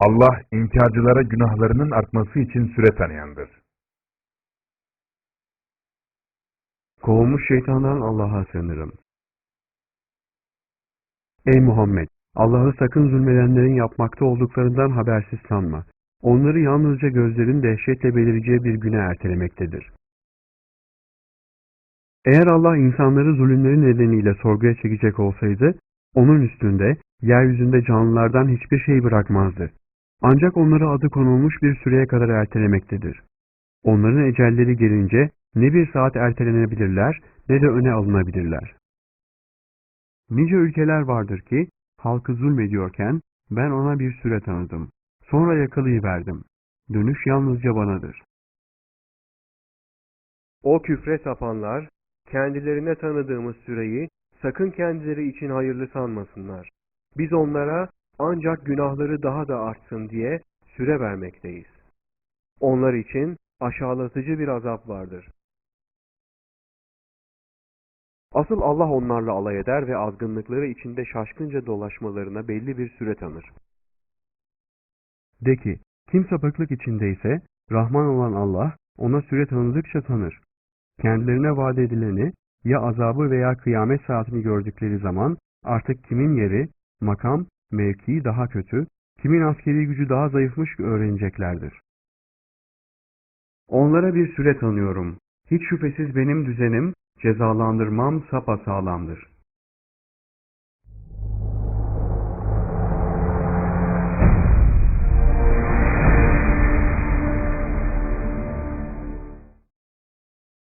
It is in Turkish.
Allah inkarcılara günahlarının artması için süre tanıyandır. Kovulmuş şeytandan Allah'a sığınırım. Ey Muhammed! Allah'ı sakın zulmedenlerin yapmakta olduklarından habersiz sanma. Onları yalnızca gözlerin dehşetle belireceği bir güne ertelemektedir. Eğer Allah insanları zulümleri nedeniyle sorguya çekecek olsaydı, onun üstünde, yeryüzünde canlılardan hiçbir şey bırakmazdı. Ancak onları adı konulmuş bir süreye kadar ertelemektedir. Onların ecelleri gelince ne bir saat ertelenebilirler ne de öne alınabilirler. Nice ülkeler vardır ki halkı zulmediyorken ben ona bir süre tanıdım. Sonra yakalayıverdim. Dönüş yalnızca banadır. O küfre sapanlar, kendilerine tanıdığımız süreyi sakın kendileri için hayırlı sanmasınlar. Biz onlara ancak günahları daha da artsın diye süre vermekteyiz. Onlar için aşağılatıcı bir azap vardır. Asıl Allah onlarla alay eder ve azgınlıkları içinde şaşkınca dolaşmalarına belli bir süre tanır. De ki, kim sapıklık içindeyse, Rahman olan Allah ona süre tanıdıkça tanır. Kendilerine vaat edileni, ya azabı veya kıyamet saatini gördükleri zaman artık kimin yeri, makam, mevkii daha kötü, kimin askeri gücü daha zayıfmış öğreneceklerdir. Onlara bir süre tanıyorum. Hiç şüphesiz benim düzenim, cezalandırmam sapasağlamdır.